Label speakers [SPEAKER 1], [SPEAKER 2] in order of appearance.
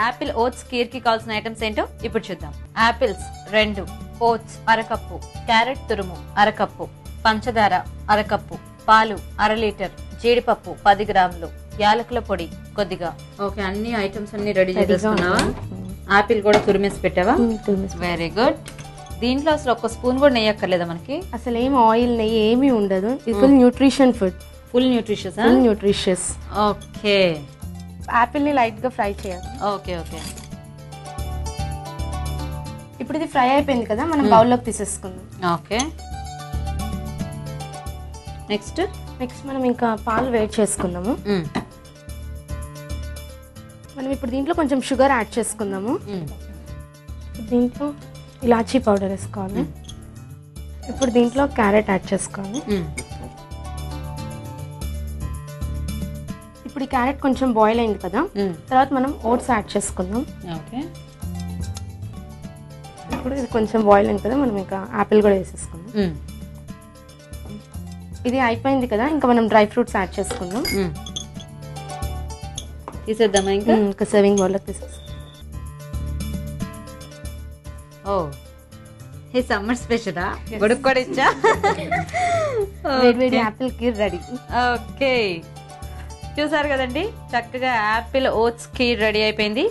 [SPEAKER 1] Apple oats కీర్కి కావాల్సిన items ఏంటో ఇప్పుడు చూద్దాం. యాపిల్స్ రెండు ఓట్స్ అరకప్పు క్యారెట్ తురుము అరకప్పు పంచదార అరకప్పు పాలు అర లీటర్ జీడిపప్పు పది గ్రాములు యాలకుల పొడి కొద్దిగా. ఓకే అన్ని ఐటమ్స్ అన్ని రెడీ చేసేసుకున్నావా? ఆపిల్ కూడా తురిమేసి పెట్టావా? వెరీ గుడ్ దీంట్లో అసలు ఒక స్పూన్ కూడా నెయ్యి అక్కర్లేదా మనకి?
[SPEAKER 2] అసలు ఏం ఆయిల్ నెయ్యి ఏమీ ఉండదు. Full nutrition food
[SPEAKER 1] full nutritious
[SPEAKER 2] full nutritious
[SPEAKER 1] okay
[SPEAKER 2] యాపిల్ని లైట్గా ఫ్రై చేయాలి.
[SPEAKER 1] Okay okay.
[SPEAKER 2] ఇప్పుడు ఇది ఫ్రై అయిపోయింది కదా మనం బౌల్లోకి తీసేసుకుందాం.
[SPEAKER 1] ఓకే. నెక్స్ట్?
[SPEAKER 2] నెక్స్ట్ మనం ఇంకా పాలు వేడి చేసుకుందాము. మనం ఇప్పుడు దీంట్లో కొంచెం షుగర్ యాడ్ చేసుకుందాము. దీంట్లో ఇలాచీ పౌడర్ వేసుకోవాలి. ఇప్పుడు దీంట్లో క్యారెట్ యాడ్ చేసుకోవాలి. ఇప్పుడు ఈ క్యారెట్ కొంచెం బాయిల్ అయింది కదా తర్వాత మనం ఓట్స్ యాడ్ చేసుకుందాం.
[SPEAKER 1] ఓకే.
[SPEAKER 2] ఇప్పుడు ఇది కొంచెం బాయిల్ అయింది కదా మనం ఇంకా యాపిల్ కూడా వేసేసుకుందాం. ఇది అయిపోయింది కదా ఇంకా మనం డ్రై ఫ్రూట్స్ యాడ్ చేసుకుందాం.
[SPEAKER 1] తీసేద్దామా ఇంకా?
[SPEAKER 2] ఇంకా సర్వింగ్ బౌల్లోకి తీసేస్తాం.
[SPEAKER 1] ఓ. ఈ సమ్మర్ స్పెషలా? గొడుగు కూడా ఇచ్చా
[SPEAKER 2] వేడి వేడి యాపిల్ కీర్ రెడీ.
[SPEAKER 1] ఓకే. చూసారు కదండి? చక్కగా యాపిల్ ఓట్స్ కీర్ రెడీ అయిపోయింది.